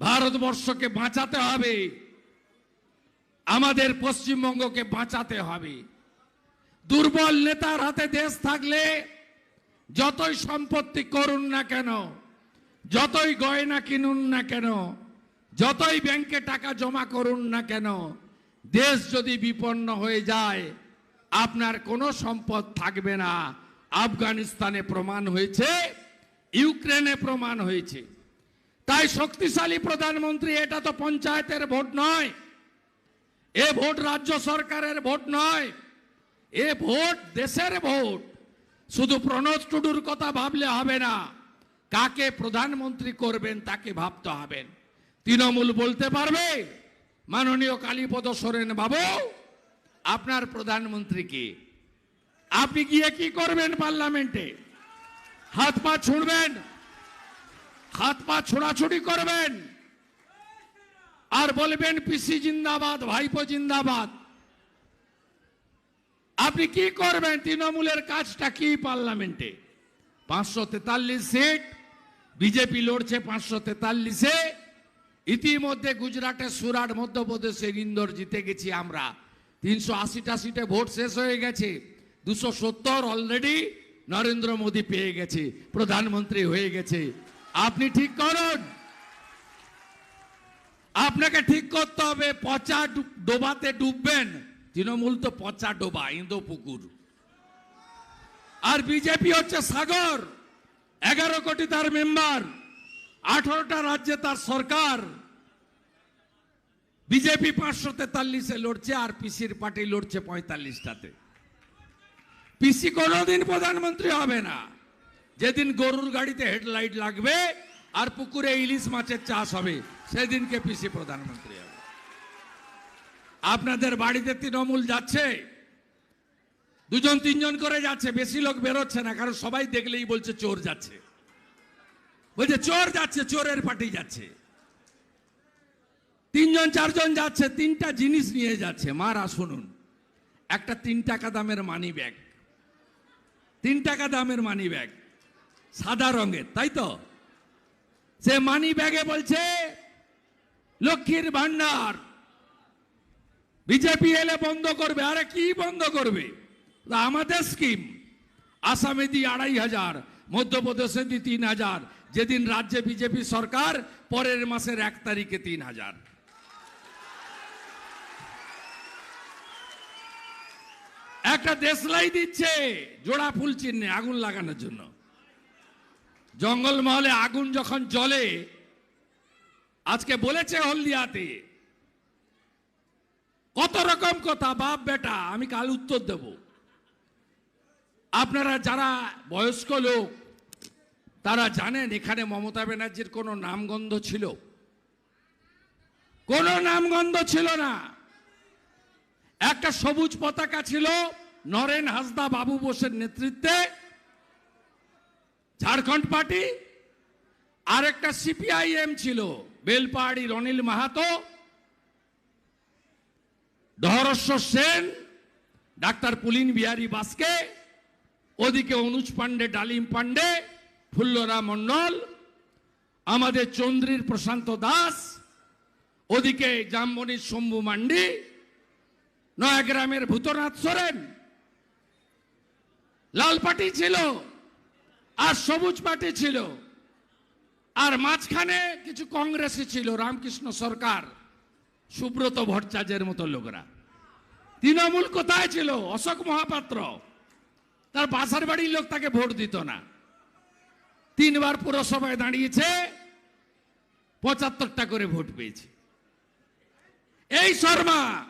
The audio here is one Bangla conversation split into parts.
ভারতবর্ষকে বাঁচাতে হবে। আমাদের পশ্চিমবঙ্গকে বাঁচাতে হবে। দুর্বল নেতার হাতে দেশ থাকলে যতই সম্পত্তি করুন না কেন, যতই গয়না কিনুন না কেন, যতই ব্যাংকে টাকা জমা করুন না কেন, দেশ যদি বিপন্ন হয়ে যায়, আপনার কোনো সম্পদ থাকবে না। আফগানিস্তানে প্রমাণ হয়েছে, ইউক্রেনে প্রমাণ হয়েছে। তাই শক্তিশালী প্রধানমন্ত্রী, এটা তো পঞ্চায়েতের ভোট নয়। এ ভোট রাজ্য সরকারের ভোট নয়। এ ভোট দেশের ভোট। শুধু প্রণব টুডুর কথা ভাবলে হবে না। কাকে প্রধানমন্ত্রী করবেন তাকে ভাবতে হবেন তৃণমূল বলতে পারবে, মাননীয় কালীপদ সোরেন বাবু, আপনার প্রধানমন্ত্রী কে? আপনি গিয়ে কি করবেন পার্লামেন্টে? হাত পা ছুঁড়বেন? হাত পা ছোড়াছুড়ি করবেন। আর বলবেন, পিসি জিন্দাবাদ, ভাইপো জিন্দাবাদ। আপনি কি করবেন? তৃণমূলের কাজটা কি পার্লামেন্টে? পাঁচশো তেতাল্লিশ সিট, বিজেপি লড়ছে পাঁচশো তেতাল্লিশে ইতিমধ্যে গুজরাটের সুরাট মধ্যপ্রদেশের ইন্দোর জিতে গেছি আমরা। তিনশো আশিটা সিটে ভোট শেষ হয়ে গেছে। দুশো সত্তর অলরেডি নরেন্দ্র মোদী পেয়ে গেছে, প্রধানমন্ত্রী হয়ে গেছে। আপনি ঠিক করুন। আপনাকে ঠিক করতে হবে, পচা ডোবাতে ডুববেন। তৃণমূল তো পচা ডোবা, ইন্দো পুকুর। আর বিজেপি হচ্ছে সাগর। এগারো কোটি তার মেম্বার। আঠারোটা রাজ্যে তার সরকার। বিজেপি পাঁচশো তেতাল্লিশে লড়ছে, আর পিসির পার্টি লড়ছে পঁয়তাল্লিশটাতে। পিসি কোনোদিন প্রধানমন্ত্রী হবে না। যেদিন গরুর গাড়িতে হেডলাইট লাগবে আর পুকুরে ইলিশ মাছের চাষ হবে, সেদিনকে পিসি প্রধানমন্ত্রী হবে। আপনাদের বাড়িতে তৃণমূল যাচ্ছে, দুজন তিনজন করে যাচ্ছে, বেশি লোক বেরোচ্ছে না, কারণ সবাই দেখলেই বলছে চোর যাচ্ছে। বলছে, চোর যাচ্ছে, চোরের পার্টি যাচ্ছে। তিনজন, চারজন যাচ্ছে, তিনটা জিনিস নিয়ে যাচ্ছে। মারা, শুনুন, একটা তিন টাকা দামের মানি ব্যাগ তিন টাকা দামের মানি ব্যাগ সাদা রঙের, তাই তো? সে মানি ব্যাগে বলছে, লক্ষ্মীর ভান্ডার বিজেপি এলে বন্ধ করবে, আরে কি বন্ধ করবে? আমাদের স্কিম আসামে দি আড়াই হাজার, মধ্যপ্রদেশে দি তিন হাজার, যেদিন রাজ্যে বিজেপি সরকার, পরের মাসের এক তারিখে তিন হাজার। একটা দেশলাই দিচ্ছে, জোড়া ফুল চিহ্নে আগুন লাগানোর জন্য। জঙ্গলমহলে আগুন যখন জ্বলে, আজকে বলেছে হলদিয়াতে, কত রকম কথা, বাপ বেটা, আমি কাল উত্তর দেব। আপনারা যারা বয়স্ক লোক, তারা জানেন এখানে মমতা ব্যানার্জির কোনো নামগন্ধ ছিল। কোনো নামগন্ধ ছিল না। একটা সবুজ পতাকা ছিল নরেন হাসদা বাবু বোসের নেতৃত্বে। ঝাড়খণ্ড পার্টি আর একটা সিপিআইএম ছিল বেলপাহাড়ি অনিল মাহাতো ধরেশ্বর সেন ডাক্তার পুলিন বিহারী বাসকে ওদিকে অনুজ পান্ডে ডালিম পান্ডে ফুল্লরা মণ্ডল আমাদের চন্দ্রীর প্রশান্ত দাস ওদিকে জামবনির শম্ভু মান্ডি নয়াগ্রামের ভূতনাথ সোরেন লাল পার্টি ছিল আর সবুজ পার্টি ছিল। আর মাঝখানে কিছু কংগ্রেসি ছিল, রামকৃষ্ণ সরকার, সুব্রত ভট্টাচার্যের মতো লোকরা। তৃণমূল কোথায় ছিল? অশোক মহাপাত্র। তার বাসার বাড়ির লোক তাকে ভোট দিত না। তিনবার পুরসভায় দাঁড়িয়েছে, পঁচাত্তরটা করে ভোট পেয়েছে। এই শর্মা,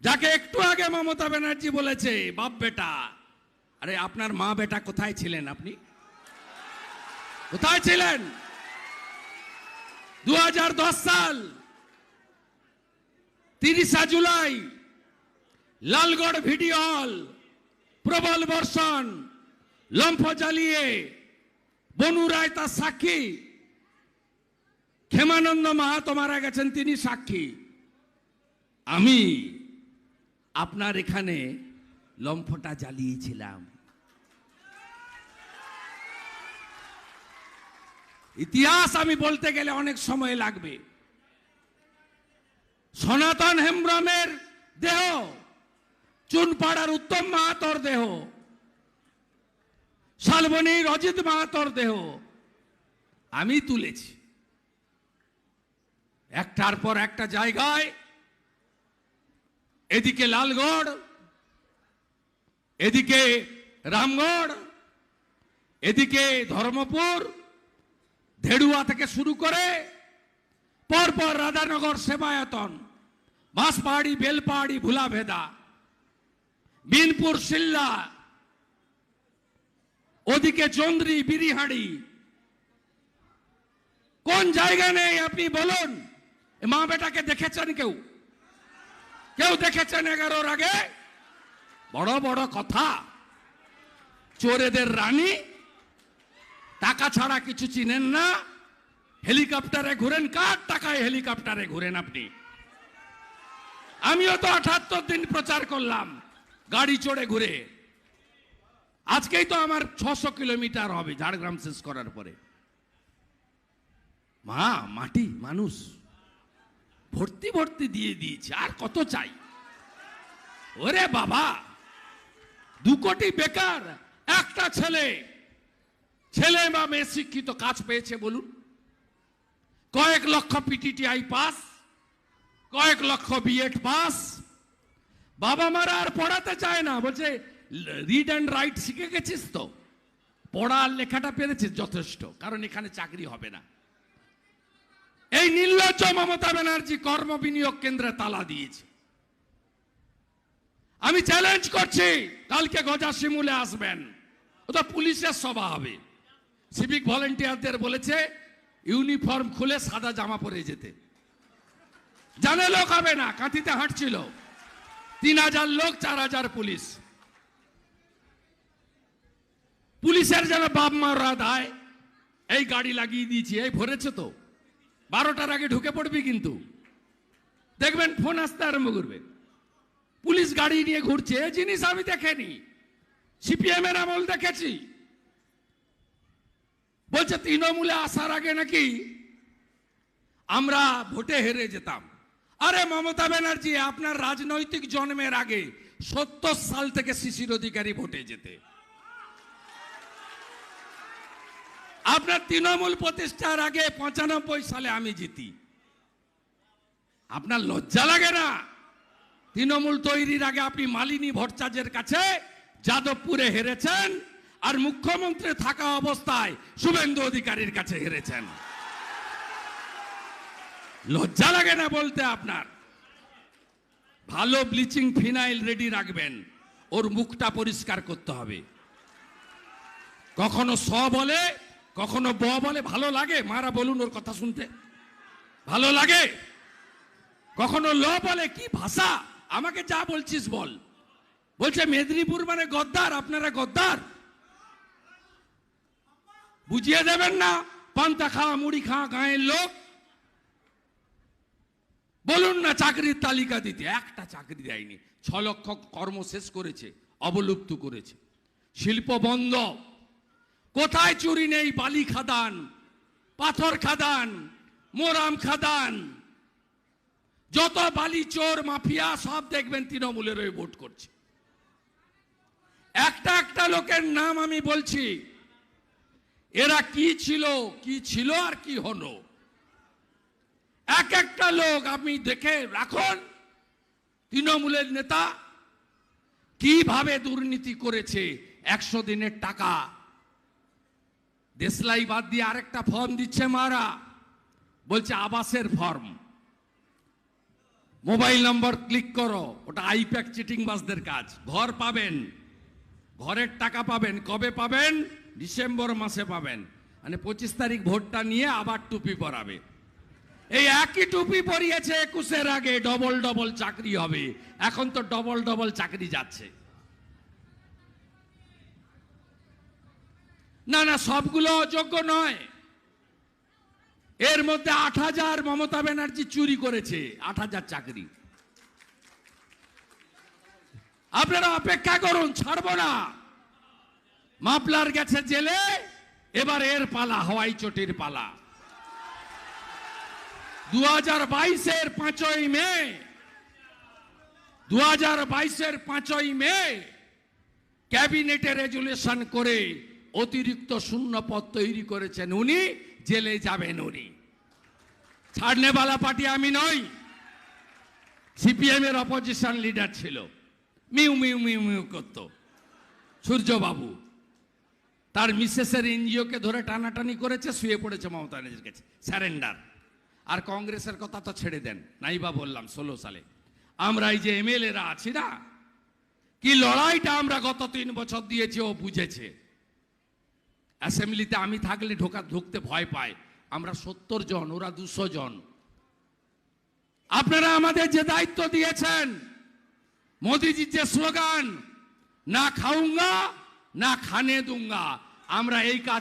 যাকে একটু আগে মমতা ব্যানার্জি বলেছে, বাপ বেটা আরে আপনার মা বেটা কোথায় ছিলেন আপনি? কোথায় ছিলেন? দু হাজার দশ সাল, তিরিশা জুলাই, লালগড় ভিডিও হল, প্রবল বর্ষণ, লম্ফ জ্বালিয়ে বনু রায় তার সাক্ষী, ক্ষেমানন্দ মাহাতো মারা গেছেন, তিনি সাক্ষী। আমি আপনার এখানে লম্ফটা জ্বালিয়েছিলাম। ইতিহাস আমি বলতে গেলে অনেক সময় লাগবে। সনাতন হেমব্রমের দেহ, চুনপাড়ার উত্তম মাহাতর দেহ শালবনীর অজিত মাহাতর দেহ, আমি তুলেছি। একটার পর একটা জায়গায়, এদিকে লালগড় এদিকে রামগড়, এদিকে ধর্মপুর, ধেড়ুয়া থেকে শুরু করে পরপর রাধানগর সেবায়তন, বাঁশপাহাড়ি, বেলপাহাড়ি, ভুলাভেদা বিনপুর সিল্লা, ওদিকে চন্দ্রি, বিরিহাড়ি। কোন জায়গা নেই আপনি বলুন? মা বেটাকে দেখেছেন কেউ? কেউ দেখেছেন এগারোর আগে? বড় বড় কথা। চোরেদের রানী, টাকা ছাড়া কিছু চিনেন না। হেলিকপ্টারে ঘুরেন, কার টাকায় হেলিকপ্টারে ঘুরেন আপনি? আমিও তো আঠাত্তর দিন প্রচার করলাম, গাড়ি চড়ে ঘুরে। আজকেই তো আমার ছশো কিলোমিটার হবে ঝাড়গ্রাম শেষ করার পরে। মা, মাটি, মানুষ, ভর্তি ভর্তি দিয়ে দিয়েছে, আর কত চাই? ওরে বাবা! দু কোটি বেকার, একটা ছেলে। ছেলে বা মেয়ে শিক্ষিত কাজ পেয়েছে, বলুন। কয়েক লক্ষ পিটিটিআই পাস কয়েক লক্ষ বিএড পাস বাবা মারা আর পড়াতে চায় না, বলছে রিড অ্যান্ড রাইট শিখে গেছিস তো? পড়া আর লেখাটা পেরেছিস, যথেষ্ট, কারণ এখানে চাকরি হবে না। এই নির্লজ্জ মমতা ব্যানার্জি কর্ম বিনিয়োগ কেন্দ্রে তালা দিয়েছে। আমি চ্যালেঞ্জ করছি, কালকে গজা শিমুলে আসবেন। ওটা পুলিশের সভা হবে। সিভিক ভলেন্টিয়ারদের বলেছে ইউনিফর্ম খুলে সাদা জামা পরে যেতে। জানে লোক হবে না, কাঁথিতে হাঁটছিল। তিন হাজার লোক, চার হাজার পুলিশ। পুলিশের যেন বাপ মারা দায় এই গাড়ি লাগিয়ে দিয়েছি, এই ভরেছে তো। বারোটার আগে ঢুকে পড়বি কিন্তু। দেখবেন ফোন আসতে আরম্ভ করবে। পুলিশ গাড়ি নিয়ে ঘুরছে জিনিস আমি দেখেনি। সিপিএম এর আমল দেখেছি। বলছে, তৃণমূলে আসার আগে নাকি আমরা ভোটে হেরে যেতাম। আরে, মমতা ব্যানার্জি, আপনার রাজনৈতিক জন্মের আগে সত্তর সাল থেকে শিশির অধিকারী ভোটে যেতে। আপনার তৃণমূল প্রতিষ্ঠার আগে পঁচানব্বই সালে আমি জিতি। আপনার লজ্জা লাগে না? তৃণমূল তৈরির আগে আপনি মালিনী ভট্টাচার্যের কাছে যাদবপুরে হেরেছেন আর মুখ্যমন্ত্রী থাকা অবস্থায় শুভেন্দু অধিকারীর কাছে হেরেছেন। লজ্জা লাগে না বলতে আপনার? ভালো ব্লিচিং ফিনাইল রেডি রাখবেন, ওর মুখটা পরিষ্কার করতে হবে। কখনো স বলে, কখনো ব বলে, ভালো লাগে? মারা বলুন ওর কথা শুনতে। ভালো লাগে? কখনো ল বলে, কি ভাষা? আমাকে যা বলছিস বল। বলছে মেদিনীপুর মানে গদ্দার, আপনারা গদ্দার? বুঝিয়ে দেবেন না, পান্তা খাওয়া, মুড়ি খাওয়া, গাঁয়ের লোক। বলুন না চাকরির তালিকা দিতে, একটা চাকরি দেয়নি, ছ লক্ষ কর্ম শেষ করেছে, অবলুপ্ত করেছে। শিল্প বন্ধ। কোথায় চুরি নেই বালি খাদান, পাথর খাদান, মোরাম খাদান? যত বালি, চোর, মাফিয়া সব দেখবেন তৃণমূলের ওই ভোট করছে। একটা একটা লোকের নাম আমি বলছি, এরা কি ছিল কি ছিল আর কি হলো। এক একটা লোক আপনি দেখে রাখুন, তৃণমূলের নেতা কীভাবে দুর্নীতি করেছে, একশো দিনের টাকা। দেশলাই বাদ দিয়ে আরেকটা ফর্ম দিচ্ছে মারা, বলছে আবাসের ফর্ম মোবাইল নম্বর ক্লিক করো, ওটা আইপ্যাক চিটিং বাসদের কাজ। ঘর পাবেন, ঘরের টাকা পাবেন, কবে পাবেন? ডিসেম্বর মাসে পাবেন। মানে পঁচিশ তারিখ ভোটটা নিয়ে আবার টুপি পরাবে। এই একই টুপি পরিয়েছে একুশের আগে, ডবল ডবল চাকরি হবে। এখন তো ডবল ডবল চাকরি যাচ্ছে। না না, সবগুলো অযোগ্য নয়। এর মধ্যে আট হাজার মমতা ব্যানার্জি চুরি করেছে, আট হাজার চাকরি। আপনারা অপেক্ষা করুন, ছাড়বো না। মাপলার গেছে জেলে, এবার এর পালা, হওয়াই চটির পালা। দু হাজার বাইশের পাঁচই মে দু হাজার বাইশের পাঁচই মে, ক্যাবিনেটে রেজুলেশন করে অতিরিক্ত শূন্য পদ তৈরি করেছেন উনি। জেলে যাবেন উনি। ছাড়নেওয়ালা পার্টি আমি নই। সিপিএম এর অপোজিশন লিডার ছিল। মিউ মিউ মিউ মিউ করত। সূর্যবাবু, তার মিসেসের এনজিওকে ধরে টানাটানি করেছে, শুয়ে পড়েছে মমতা ব্যানার্জির কাছে। স্যারেন্ডার আর কংগ্রেসের কথা তো ছেড়ে দেন। নাইবা বললাম, ষোলো সালে। আমরা এই যে এমএলএরা আছি না, কি লড়াইটা আমরা গত তিন বছর দিয়েছি, ও বুঝেছে। অ্যাসেম্বলিতে আমি থাকলে ঢোকা, ঢুকতে ভয় পায়। আমরা সত্তর জন, ওরা দুশো জন। আপনারা আমাদের যে দায়িত্ব দিয়েছেন, মোদিজির যে স্লোগান, না খাউঙ্গা না খানে দুঙ্গা। আমরা এই কাজ